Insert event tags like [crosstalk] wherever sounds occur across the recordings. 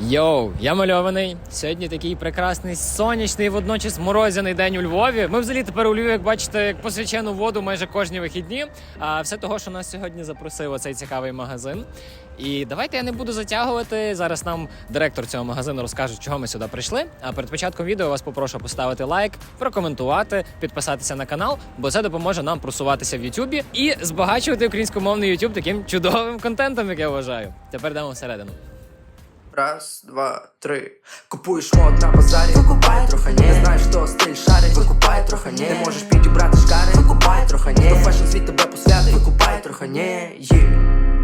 Йоу, я мальований. Сьогодні такий прекрасний сонячний, водночас морозяний день у Львові. Ми взагалі тепер у Львові, як бачите, як по свячену воду майже кожні вихідні. А все того, що нас сьогодні запросив оцей цікавий магазин. І давайте я не буду затягувати. Зараз нам директор цього магазину розкаже, чого ми сюди прийшли. А перед початком відео вас попрошу поставити лайк, прокоментувати, підписатися на канал, бо це допоможе нам просуватися в Ютубі і збагачувати українськомовний Ютуб таким чудовим контентом, як я вважаю. Тепер йдемо всередину. Раз, два, три. Купуєш мод на базарі, викупай трохи ні. Не знаєш, хто стиль шарить, викупай троха, ні. Не можеш підібрати шкари, викупай троха, ні. Хто фешн світ тебе посвятить, викупай не ні.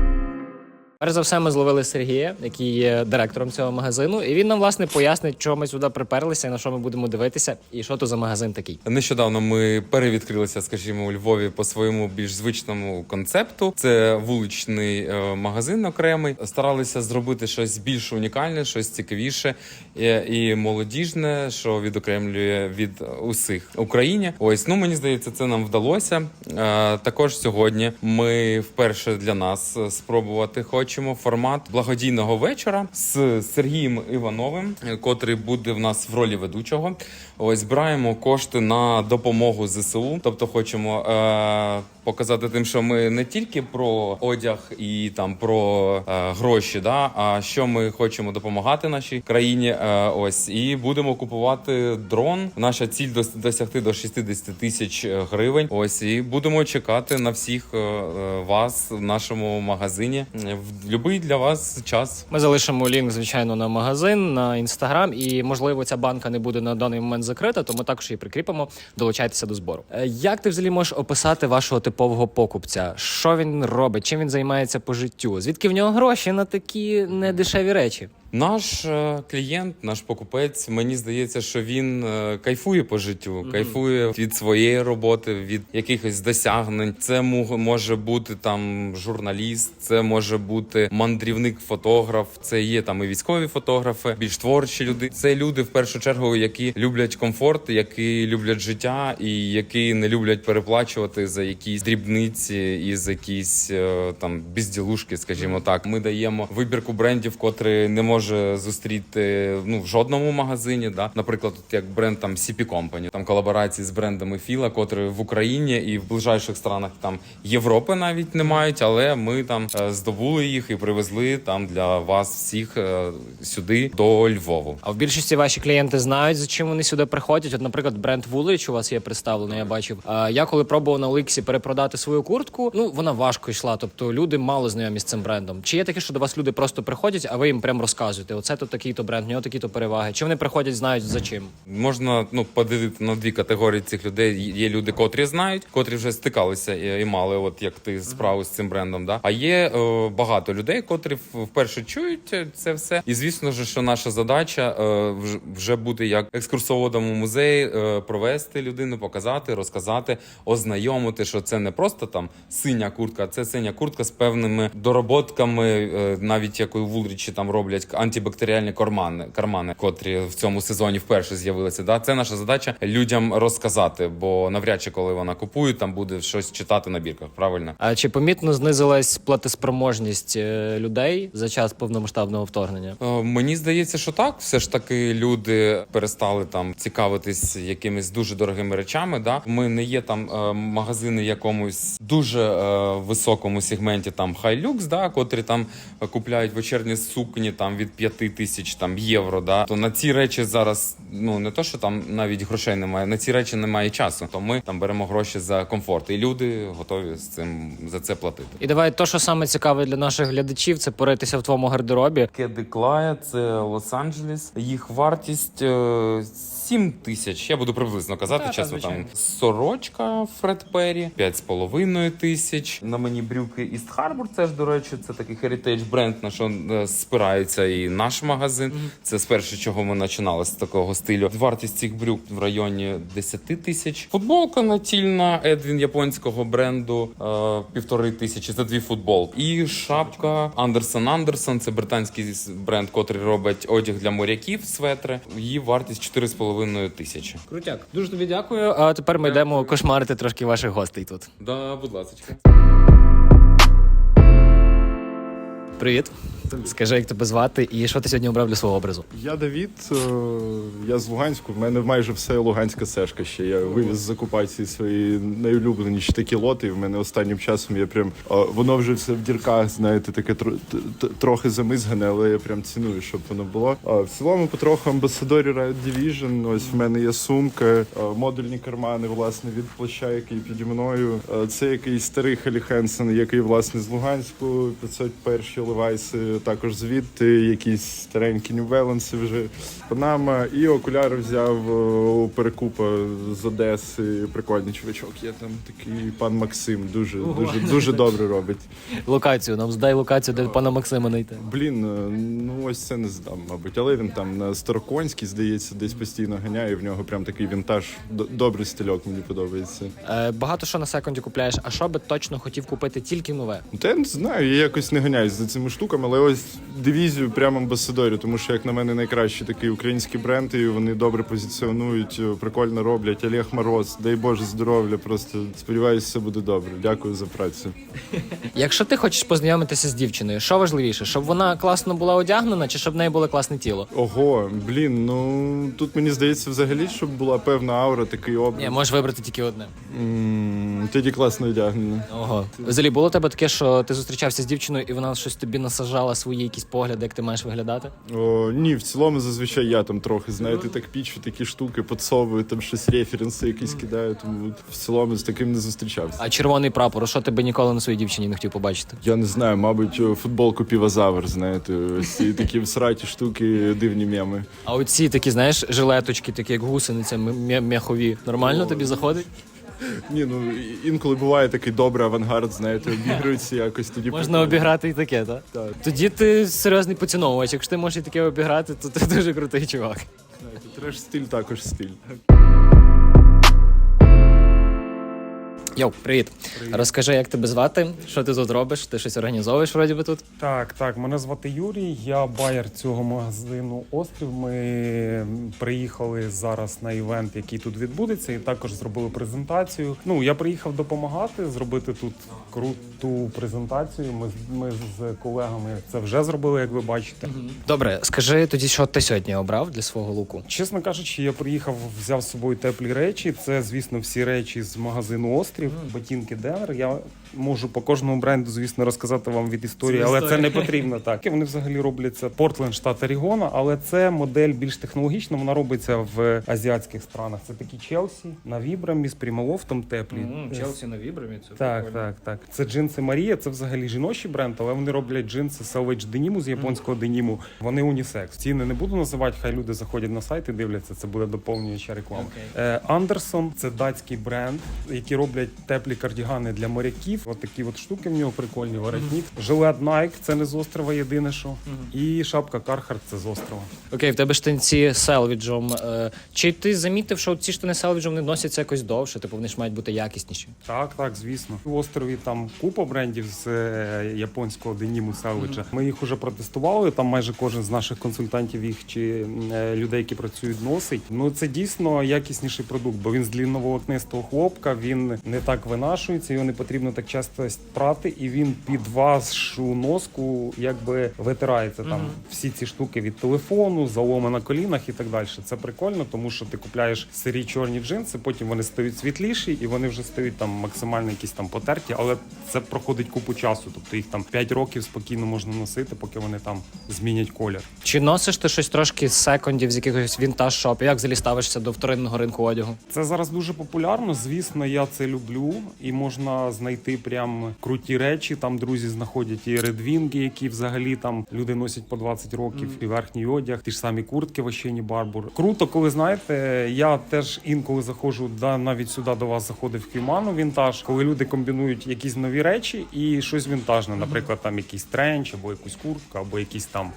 Перш за все, ми зловили Сергія, який є директором цього магазину, і він нам власне пояснить, чого ми сюди приперлися, на що ми будемо дивитися, і що то за магазин такий. Нещодавно ми перевідкрилися, скажімо, у Львові по своєму більш звичному концепту. Це вуличний е, магазин окремий. Старалися зробити щось більш унікальне, щось цікавіше е, і молодіжне, що відокремлює від усіх Україні. Ось ну мені здається, це нам вдалося. Е, Також сьогодні ми вперше для нас спробувати хочемо формат благодійного вечора з Сергієм Івановим, е, котрий буде в нас в ролі ведучого. Ось збираємо кошти на допомогу ЗСУ. Тобто, хочемо е, показати тим, що ми не тільки про одяг і там про е, гроші, да, а що ми хочемо допомагати нашій країні. Е, ось і будемо купувати дрон. Наша ціль дос- досягти до 60 тисяч е, гривень. Ось і будемо чекати на всіх е, е, вас в нашому магазині в будь-який для вас час. Ми залишимо лінк, звичайно, на магазин, на інстаграм, і можливо ця банка не буде на даний момент закрита, тому також її прикріпимо. Долучайтеся до збору. Е, Як ти взагалі можеш описати вашого типового покупця? Що він робить? Чим він займається по життю? Звідки в нього гроші на такі недешеві речі? Наш е, клієнт, наш покупець, мені здається, що він е, кайфує по життю, кайфує від своєї роботи, від якихось досягнень. Це може бути там журналіст, це може бути мандрівник, фотограф. Це є там і військові фотографи, більш творчі люди. Це люди в першу чергу, які люблять комфорт, які люблять життя, і які не люблять переплачувати за якісь дрібниці і за якісь е, там безділушки, скажімо так. Ми даємо вибірку брендів, котрі не може зустріти ну в жодному магазині. Да, наприклад, от як бренд там CP Company, там колаборації з брендами Філа, котрі в Україні і в ближайших странах там Європи навіть не мають, але ми там е, здобули їх і привезли там для вас всіх е, сюди до Львову. А в більшості ваші клієнти знають, за чим вони сюди приходять. От, наприклад, бренд Вулич у вас є представлений, я бачив. Я коли пробував на Оліксі перепродати свою куртку, ну вона важко йшла. Тобто люди мало знайомі з цим брендом. Чи є таке, що до вас люди просто приходять, а ви їм прям розказуєте? Оце то такий то бренд, в нього такі то переваги. Чи вони приходять, знають за чим? Можна ну поділити на дві каtegорії цих людей. Є люди, котрі знають, котрі вже стикалися і, і мали, от як ти справу з цим брендом. Да? А є е, багато людей, котрі вперше чують це все. І звісно ж, що наша задача е, вже бути як екскурсоводом у музеї, е, провести людину, показати, розказати, ознайомити, що це не просто там синя куртка, а це синя куртка з певними дороботками, е, навіть як у Вулрічі там роблять антибактеріальні кармани, кармани, котрі в цьому сезоні вперше з'явилися. Да, це наша задача людям розказати, бо навряд чи коли вона купує, там буде щось читати на бірках. Правильно. А чи помітно знизилась платоспроможність е, людей за час повномасштабного вторгнення? Е, Мені здається, що так. Все ж таки люди перестали там цікавитись якимись дуже дорогими речами. Да? Ми не є там е, магазини якомусь дуже е, високому сегменті, там хай-люкс, да, котрі там купляють вечірні сукні там від 5 тисяч там євро. Да? То на ці речі зараз ну не то, що там навіть грошей немає, на ці речі немає часу. То ми там беремо гроші за комфорт, і люди готові з цим за це платити. І давай то, що саме цікаве для наших глядачів, це поритися в твоєму гардеробі. Кеди Клая, це Лос-Анджелес. Їх вартість е, 7 тисяч. Я буду приблизно казати, Та, чесно. Там звичайно. сорочка Фред Перрі, 5,5 тисяч. На мені брюки East Harbor, Це ж, до речі, це такий heritage бренд, на що е, спирається і наш магазин. Це з перше, чого ми починали з такого стилю. Вартість цих брюк в районі 10 тисяч. Футболка натільна Едвін японського бренду е, півтори тисячі. Це дві футбол. І шапка Андерсон Андерсон. Це британський бренд, котрий робить одяг для моряків, светри. Її вартість 4,5 тисячі. Крутяк, дуже тобі дякую. А тепер ми йдемо кошмарити трошки ваших гостей тут. Да, будь ласка. Привіт. Скажи, як тебе звати і що ти сьогодні обрав для свого образу? Я Давід, е, я з Луганську. В мене майже все Луганська сешка ще. Я вивіз з окупації свої найулюбленіші такі лоти. І в мене останнім часом я прям воно вже все в дірках, знаєте, таке трохи замизгане, але я прям ціную, щоб воно було. В цілому потроху амбасадорі Riot Division. Ось в мене є сумка, модульні кармани, власне, від плаща, який піді мною. Це якийсь старий Хелі Хенсен, який власне з Луганську, 501 Левайси, також звідти, якісь старенькі New Balance вже Панама. І окуляри взяв е, у перекупа з Одеси. Прикольний чувачок. Є там такий пан Максим. Дуже дуже дуже добре робить. Локацію, нам здай локацію, де пана Максима знайти. Блін, е, ну ось це не здам, мабуть. Але він там на Староконській, здається, десь постійно ганяє. і В нього прям такий вінтаж. Добрий стильок, мені подобається. Е, багато що на секунді купляєш, а що би точно хотів купити тільки нове? Та я не знаю, я якось не ганяюсь за цими штуками, але ось дивізію прямо амбасадорі, тому що, як на мене, найкращий такий український бренд, і вони добре позиціонують, е, прикольно роблять. Олег Мороз, дай Боже здоров'я. Просто сподіваюся, все буде добре. Дякую за працю. Якщо ти хочеш познайомитися з дівчиною, що важливіше, щоб вона класно була одягнена, чи щоб в неї було класне тіло? Ого, блін, ну тут мені здається, взагалі, щоб була певна аура, такий образ. Ні, можеш вибрати тільки одне. М, Тоді класно одягнена. Ого. Взагалі було у тебе таке, що ти зустрічався з дівчиною, і вона щось тобі насажала свої якісь погляди, як ти маєш виглядати? О, ні, в цілому зазвичай я там трохи, знаєте, так пічу такі штуки, підсовую, там щось референси якісь кидаю, тому в цілому з таким не зустрічався. А червоний прапор, що ти би ніколи на своїй дівчині не хотів побачити? Я не знаю, мабуть, футболку півозавр, знаєте, ці такі всраті штуки, дивні меми. А оці такі, знаєш, жилеточки, такі як гусениця, м'я- м'яхові. Нормально тобі заходить? Ні, ну інколи буває такий добрий авангард, знаєте, обігрується якось тоді. Можна прикольно. обіграти і таке, так? Так. Тоді ти серйозний поціновувач. Якщо ти можеш і таке обіграти, то ти [laughs] дуже крутий чувак. Знаєте, Треш стиль також стиль. Йоу, привіт. Розкажи, як тебе звати, що ти тут робиш? Ти щось організовуєш вроді би тут? Так, так, мене звати Юрій, я байер цього магазину Острів. Ми приїхали зараз на івент, який тут відбудеться, і також зробили презентацію. Ну, я приїхав допомагати, зробити тут круту презентацію. Ми, ми з колегами це вже зробили, як ви бачите. Добре, скажи тоді, що ти сьогодні обрав для свого луку. Чесно кажучи, я приїхав, взяв з собою теплі речі. Це, звісно, всі речі з магазину Острів, ботинки Денвер. Я можу по кожному бренду, звісно, розказати вам від історії, але це не потрібно так. Вони взагалі робляться Портленд, штат Орігона, але це модель більш технологічна. Вона робиться в азіатських странах. Це такі Челсі на вібрамі з прямолофтом теплі. Челсі на вібрамі, це Так, так, так. Це джинси Марія. Це взагалі жіночий бренд, але вони роблять джинси Salvage деніму з японського деніму. Вони унісекс. Ціни не буду називати, хай люди заходять на сайт і дивляться. Це буде доповнююча реклама. Е, Андерсон це датський бренд, які роблять теплі кардігани для моряків. От такі от штуки в нього прикольні. Воротник. Жилет Nike, це не з острова єдине що. І шапка Carhartt це з острова. Окей, в тебе штанці селвіджом. Е, Чи ти замітив, що ці штани селвіджом не носяться якось довше? Типу вони ж мають бути якісніші? Так, так, звісно. В острові там купа брендів з е, японського деніму Селвича. Ми їх уже протестували. Там майже кожен з наших консультантів їх чи е, людей, які працюють, носить. Ну це дійсно якісніший продукт, бо він з длінноволокнистого хлопка, він не так винашується, його не потрібно так часто прати, і він під вашу носку якби витирається там всі ці штуки від телефону, заломи на колінах і так далі. Це прикольно, тому що ти купляєш сирі чорні джинси, потім вони стають світліші, і вони вже стають там максимально якісь там потерті, але це проходить купу часу. Тобто їх там 5 років спокійно можна носити, поки вони там змінять колір. Чи носиш ти щось трошки з секондів, з якихось вінтаж шопів? Як взагалі ставишся до вторинного ринку одягу? Це зараз дуже популярно. Звісно, я це люблю, і можна знайти прям круті речі. Там друзі знаходять і редвінги, які взагалі там люди носять по 20 років, і верхній одяг, ті ж самі куртки Ващені Барбур. Круто, коли знаєте, я теж інколи заходжу да навіть сюди до вас заходив Кіману вінтаж, коли люди комбінують якісь нові речі і щось вінтажне, наприклад, там якийсь тренч або якусь куртку, або якісь там.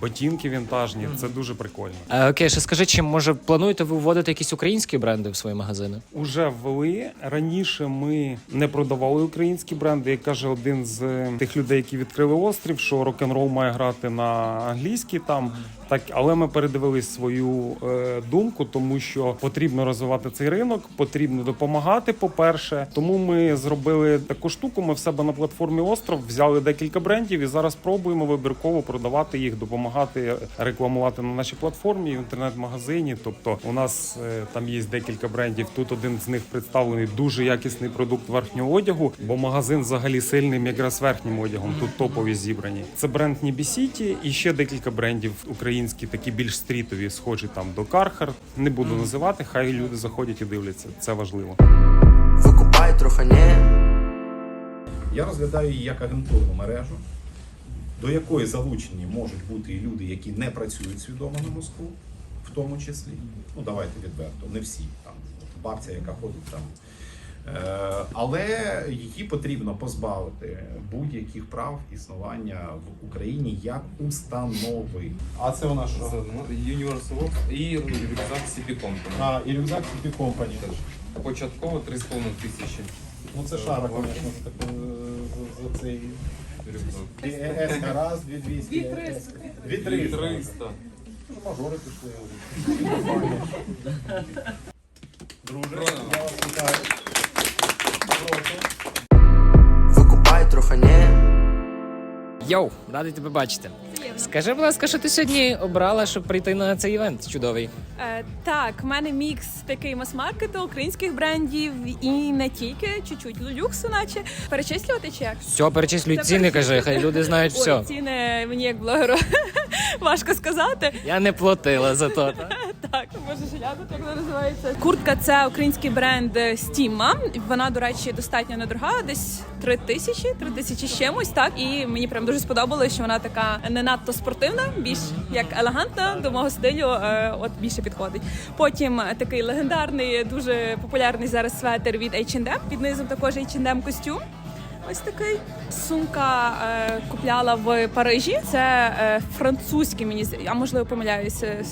Ботинки вінтажні, це дуже прикольно. Е, окей, ще скажи, чи може плануєте ви вводити якісь українські бренди в свої магазини? Уже ввели раніше. Ми не продавали українські бренди. Як каже один з тих людей, які відкрили острів, що рок-н-рол має грати на англійській там. Так, але ми передивились свою е, думку, тому що потрібно розвивати цей ринок, потрібно допомагати. По-перше, тому ми зробили таку штуку. Ми в себе на платформі Остров взяли декілька брендів і зараз пробуємо вибірково продавати їх, допомагати рекламувати на нашій платформі в інтернет-магазині. Тобто, у нас е, там є декілька брендів. Тут один з них представлений дуже якісний продукт верхнього одягу, бо магазин взагалі сильний якраз верхнім одягом. Тут топові зібрані. Це бренд Нібі Сіті і ще декілька брендів українські, такі більш стрітові, схожі там до Carhartt. Не буду називати, хай люди заходять і дивляться. Це важливо. Викупай трохи не Я розглядаю її як агентурну мережу, до якої залучені можуть бути і люди, які не працюють свідомо на Москву, в тому числі. Ну давайте відверто, не всі там бабця, яка ходить там. Е, але її потрібно позбавити будь-яких прав існування в Україні як установи. А це вона що? Universal Works і рюкзак CP Company. А, і рюкзак собі компані. Початково 3,5 тисячі Ну це шара, звісно, за, за цей. рюкзак. ЕС раз, 2200. 2300. 300. Мажори пішли. Друже, я вас вітаю. Викупай трохи не Йоу, радий тебе бачити. Скажи, будь ласка, що ти сьогодні обрала, щоб прийти на цей івент чудовий? Е, так, в мене мікс такий мас-маркету, українських брендів і не тільки, чуть-чуть люксу, наче перечислювати чи як? Все, перечислюй Це ціни, кажи, хай люди знають все. [laughs] Ой, ціни мені як блогеру [laughs] важко сказати. Я не платила за то. [laughs] та? Так, може жалябити, як вона називається. Куртка це український бренд Стіма. Вона, до речі, достатньо недорога, десь 3 тисячі, 3 тисячі з чимось. Так і мені прям дуже сподобалося, що вона така не надто спортивна, більш як елегантна до мого стилю. е, От більше підходить. Потім такий легендарний, дуже популярний зараз светер від H&M. Під низом також H&M костюм. Ось такий сумка е, купляла в Парижі. Це е, французький, мені а можливо помиляюся.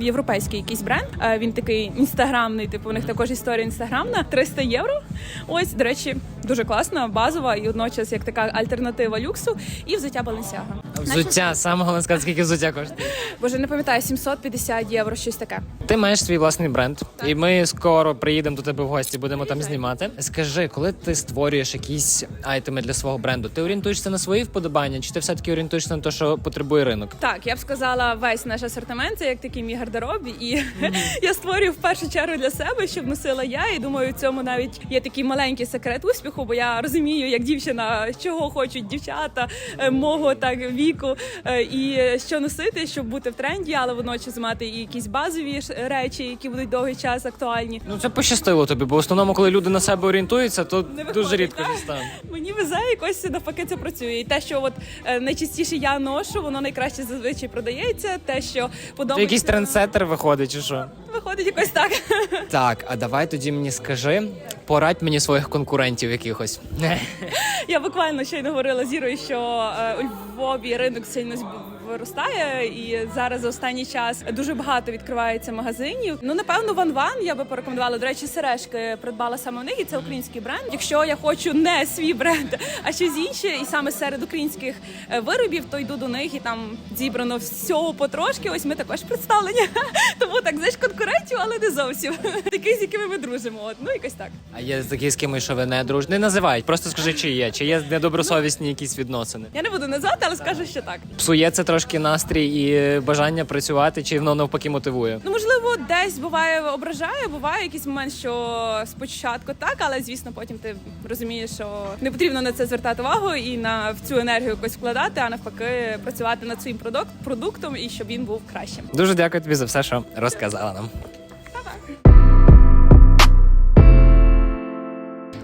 Європейський якийсь бренд. Е, Він такий інстаграмний, типу у них також історія інстаграмна. 300 євро. Ось, до речі, дуже класна, базова і водночас як така альтернатива люксу. І взуття Balenciaga. Взуття, саме головне сказати, скільки взуття коштує. Боже, не пам'ятаю, 750 євро, щось таке. Ти маєш свій власний бренд, і ми скоро приїдемо до тебе в гості, будемо там знімати. Скажи, коли ти створюєш якісь айтеми для свого бренду, ти орієнтуєшся на свої вподобання, чи ти все таки орієнтуєшся на те, що потребує ринок? Так, я б сказала, весь наш асортимент це як такий мій гардероб, і [laughs] я створюю в першу чергу для себе, щоб носила я. І думаю, в цьому навіть є такий маленький секрет успіху, бо я розумію, як дівчина, чого хочуть дівчата е, мого так віку, е, і що носити, щоб бути в тренді, але водночас мати і якісь базові речі, які будуть довгий час актуальні. Ну це пощастило тобі, бо в основному, коли люди на себе орієнтуються, то Не дуже рідко там. [laughs] Мені везе якось навпаки це працює. І те, що от е, найчастіше я ношу, воно найкраще зазвичай продається. Те, що подобається, якийсь трендсеттер виходить, чи що? виходить якось так. [laughs] Так, а давай тоді мені скажи, порадь мені своїх конкурентів якихось. [laughs] Я буквально щойно говорила з Ірою, що е, у Львові ринок сильно зб- виростає, і зараз за останній час дуже багато відкривається магазинів. Ну напевно, Ван Ван я би порекомендувала. До речі, сережки придбала саме в них, і це український бренд. Якщо я хочу не свій бренд, а щось інше, і саме серед українських е, виробів, то йду до них і там зібрано всього потрошки. Ось ми також представлені. [laughs] Тому так знаєш конкурентів, але не зовсім [laughs] таких, з якими ми дружимо. От ну якось так. А є такі, з ким що ви не друж... Не називають, просто скажи, чи є, чи є недобросовісні якісь відносини. Я не буду назвати, але скажу, що так. Псує це трошки настрій і бажання працювати, чи воно навпаки мотивує. Ну, можливо, десь буває ображає, буває якийсь момент, що спочатку так, але звісно, потім ти розумієш, що не потрібно на це звертати увагу і на в цю енергію якось вкладати, а навпаки, працювати над своїм продукт, продуктом і щоб він був кращим. Дуже дякую тобі за все, що розказала нам.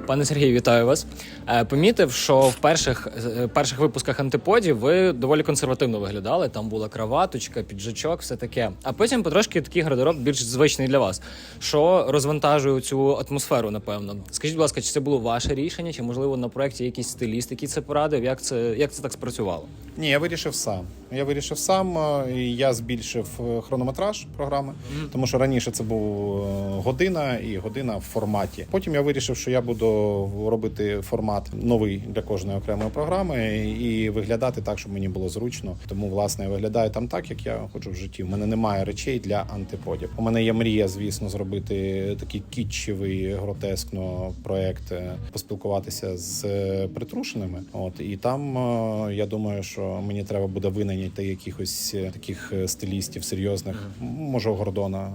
Пане Сергію, вітаю вас. Е, Помітив, що в перших, е, перших випусках антиподів ви доволі консервативно виглядали. Там була краваточка, піджачок, все таке. А потім потрошки такий гардероб більш звичний для вас, що розвантажує цю атмосферу, напевно. Скажіть, будь ласка, чи це було ваше рішення, чи можливо на проєкті якийсь стиліст, який це порадив? Як це як це так спрацювало? Ні, я вирішив сам. Я вирішив сам, е, і я збільшив хронометраж програми, тому що раніше це був година і година в форматі. Потім я вирішив, що я буду робити формат новий для кожної окремої програми і виглядати так, щоб мені було зручно. Тому власне я виглядаю там так, як я хочу в житті. У мене немає речей для антиподів. У мене є мрія, звісно, зробити такий кітчевий, гротескно проект, е, поспілкуватися з е, притрушеними. От і там е, я думаю, що мені треба буде винайняти якихось таких стилістів серйозних, може Гордона.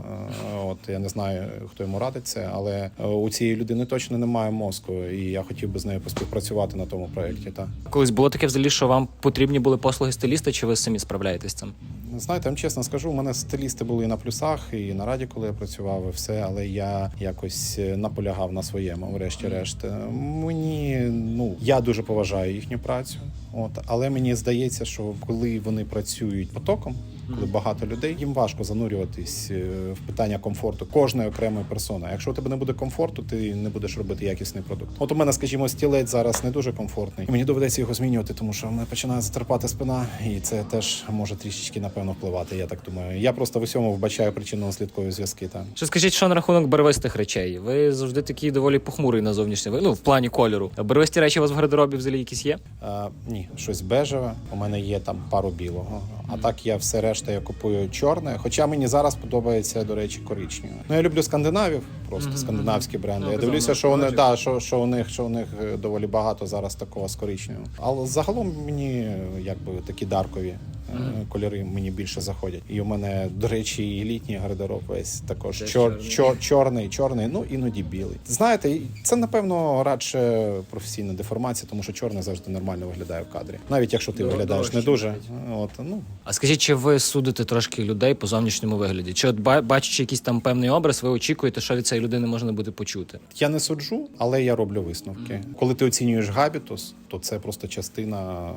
От я не знаю, хто йому радить це, але у цієї людини точно немає мозку, і я хотів би з нею поспівпрацювати на тому проєкті. Та Колись було таке взагалі, що вам потрібні були послуги стиліста, чи ви самі справляєтесь з цим? знаєте, я вам чесно скажу, у мене стилісти були і на плюсах, і на раді, коли я працював, і все, але я якось е, наполягав на своєму, врешті-решт. Е, Мені ну я дуже поважаю їхню працю. От, але мені здається, що коли вони працюють потоком, коли багато людей, їм важко занурюватись е, в питання комфорту кожної окремої персони. А Якщо у тебе не буде комфорту, ти не будеш робити якісний продукт. От у мене, скажімо, стілець зараз не дуже комфортний, і мені доведеться його змінювати, тому що мене починає затерпати спина, і це теж може трішечки напевно впливати. Я так думаю. Я просто в усьому вбачаю причинно-наслідкові зв'язки. Там Що скажіть, що на рахунок барвистих речей? Ви завжди такий доволі похмурий на зовнішній ну, в плані кольору. Барвисті речі у вас в гардеробі взагалі якісь є? А, ні, щось бежеве. У мене є там пару білого. А так я все решта я купую чорне. Хоча мені зараз подобається, до речі, коричневе. Ну я люблю скандинавів, просто скандинавські бренди. Ну, я дивлюся, що вони да, що, що у них, що у них е, доволі багато зараз такого з коричневим. Але загалом мені е, якби такі даркові. е, Кольори мені більше заходять, і у мене, до речі, і літній гардероб весь також чор, чор, чорний, чорний, ну іноді білий. Знаєте, це напевно радше професійна деформація, тому що чорний завжди нормально виглядає в кадрі, навіть якщо ти виглядаєш не дуже. От ну А скажіть, чи ви судите трошки людей по зовнішньому вигляді? Чи от ба- бачачи якийсь там певний образ, ви очікуєте, що від цієї людини можна буде почути? я не суджу, але я роблю висновки. Коли ти оцінюєш габітус, то це просто частина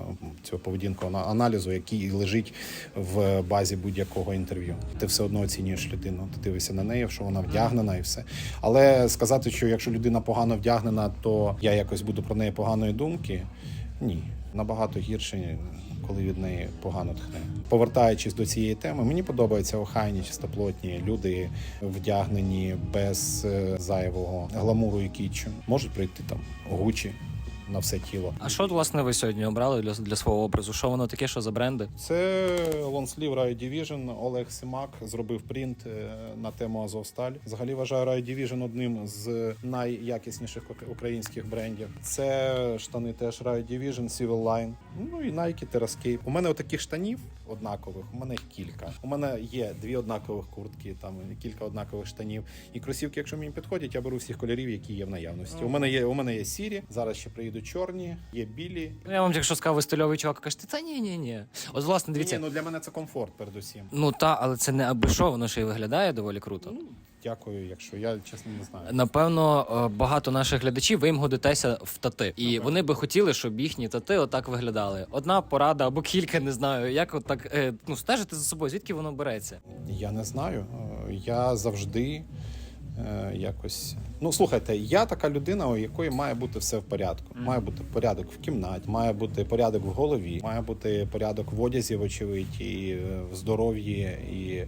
цього поведінкового аналізу, який лежить в базі будь-якого інтерв'ю. Ти все одно оцінюєш людину. Ти дивишся на неї, що вона вдягнена, і все. Але сказати, що якщо людина погано вдягнена, то я якось буду про неї поганої думки. Ні, набагато гірше. Коли від неї погано тхне, повертаючись до цієї теми, мені подобаються охайні, чистоплотні люди, вдягнені без е, зайвого гламуру і кітчу. Можуть прийти там гучі на все тіло. А що, власне, ви сьогодні обрали для, для свого образу? Що воно таке, що за бренди? Це лонслів Riot Division. Олег Симак зробив принт е, на тему Азовсталь. Взагалі вважаю Riot Division одним з найякісніших українських брендів. Це штани теж Riot Division, Civil Line, ну і Nike Terrascape. У мене таких штанів однакових. У мене кілька. У мене є дві однакових куртки, там кілька однакових штанів. І кросівки, якщо мені підходять, я беру всіх кольорів, які є в наявності. У мене є у мене є сірі. Зараз ще приїдуть чорні, є білі. Ну, я вам якщо сказав, ви стильовий чувак, кажете, та ні, ні, ні. От, власне, дивіться. Ні, ну для мене це комфорт, передусім. Ну та, але це не аби що, воно ще й виглядає доволі круто. Дякую, якщо я чесно не знаю. Напевно, е, багато наших глядачів ви їм годитеся в тати, і вони би хотіли, щоб їхні тати отак виглядали. Одна порада або кілька, не знаю, як отак е, ну стежити за собою, звідки воно береться. Я не знаю. Е, Я завжди якось. Ну, слухайте, я така людина, у якої має бути все в порядку. Має бути порядок в кімнаті, має бути порядок в голові, має бути порядок в одязі, вочевидь, і е, в здоров'ї, і,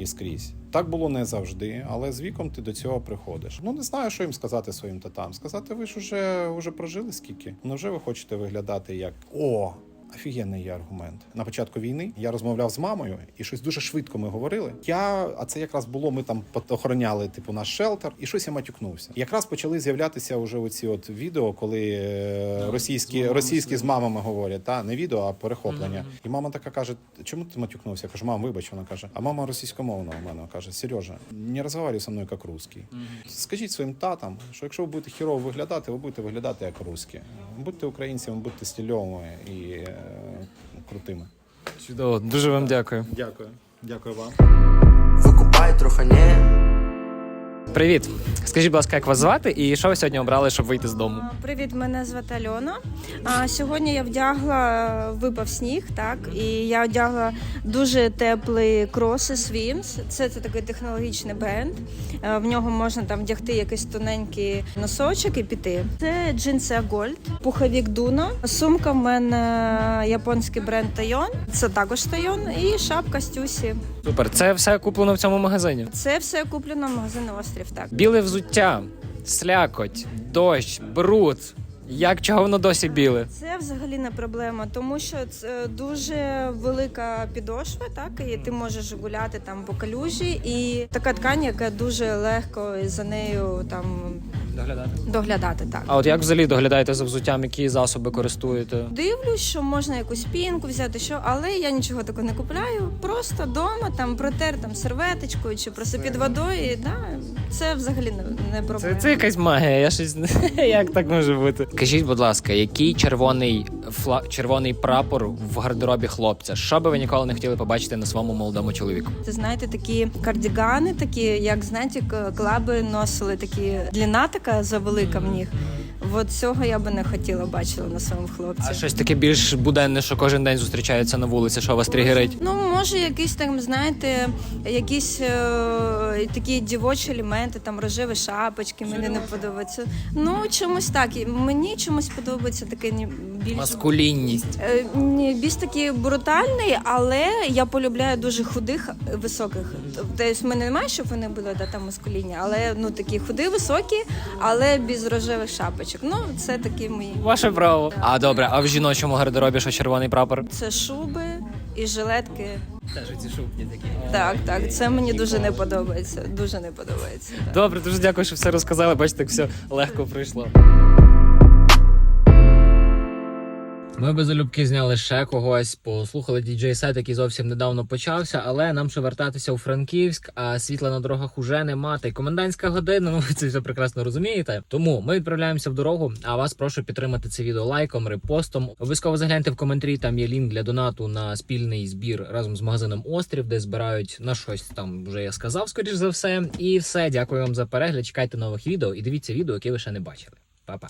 і скрізь. Так було не завжди, але з віком ти до цього приходиш. Ну не знаю, що їм сказати своїм татам. Сказати, ви ж уже, уже прожили скільки? Невже ви хочете виглядати як о? Офігенний є аргумент. На початку війни я розмовляв з мамою, і щось дуже швидко ми говорили. Я, а це якраз було, ми там охороняли типу наш шелтер, і щось я матюкнувся. Якраз почали з'являтися вже оці от відео, коли е, російські, російські з мамами говорять, та не відео, а перехоплення. І мама така каже: чому ти матюкнувся? Я кажу, мам, вибач, вона каже, а мама російськомовна у мене каже: Сережа, не розмовляй зі мною як русський. Скажіть своїм татам, що якщо ви будете хірово виглядати, ви будете виглядати як русські. Будьте українцями, будьте стильовими і крутими. Чудово, дуже вам дякую. Дякую, дякую вам. Викупай трохи не. Привіт. Скажіть, будь ласка, як вас звати і що ви сьогодні обрали, щоб вийти з дому? Привіт, мене звати Альона. А сьогодні я вдягла випав сніг, так і я одягла дуже теплий кроси Swims. Це, це такий технологічний бренд. В нього можна там вдягти якийсь тоненький носочок і піти. Це джинси Gold, пуховік Дуно. Сумка в мене японський бренд Тайон. Це також Тайон, і шапка Стюсі. Супер, це все куплено в цьому магазині. Це все куплено в магазині Острів. Так. Біле взуття. слякоть, дощ, бруд. Як чого воно досі біле? Це взагалі не проблема, тому що це дуже велика підошва, так і ти можеш гуляти там по калюжі, і така ткань, яка дуже легко за нею там Доглядати. доглядати. Так А от як взагалі доглядаєте за взуттям, які засоби користуєте? дивлюсь, що можна якусь пінку взяти, що але я нічого такого не купляю. Просто дома там протер там серветочкою чи просто під водою. І, да, це взагалі не, не проблема. це якась магія, я щось [laughs] як так може бути. Кажіть, будь ласка, який червоний фла... червоний прапор в гардеробі хлопця? Що би ви ніколи не хотіли побачити на своєму молодому чоловіку? Це знаєте, такі кардігани, такі, як знаєте, клаби носили такі длина така завелика в них. От цього я би не хотіла бачила на своєму хлопці. А щось таке більш буденне, що кожен день зустрічається на вулиці, що вас тригерить? Ну, може, якісь там, знаєте, якісь е, такі дівочі елементи, там рожеві шапочки, мені не подобаються. Ну, чомусь так. І Мені чомусь подобається таке ні- більш Маскулінність. Е, ні, більш такий брутальний, але я полюбляю дуже худих, е, високих. Тобто в мене немає, щоб вони були да, там маскулінні, але ну такі худі, високі, але без рожевих шапочок. Ну, це такі мої. Ваше право. А добре, а в жіночому гардеробі що червоний прапор? Це шуби і жилетки. Теж ці шубки такі. Так, так, це мені дуже не подобається. Дуже не подобається. так. Добре, дуже дякую, що все розказали. Бачите, як все легко пройшло. Ми без залюбки зняли ще когось, послухали діджей сет, який зовсім недавно почався, але нам ще вертатися у Франківськ, а світла на дорогах уже нема. Та й комендантська година. Ну ви це все прекрасно розумієте. Тому ми відправляємося в дорогу. А вас прошу підтримати це відео лайком, репостом. Обов'язково загляньте в коментарі. Там є лінк для донату на спільний збір разом з магазином Острів, де збирають на щось там. Вже я сказав, скоріш за все. І все. Дякую вам за перегляд. Чекайте нових відео і дивіться відео, які ви ще не бачили. Па-па.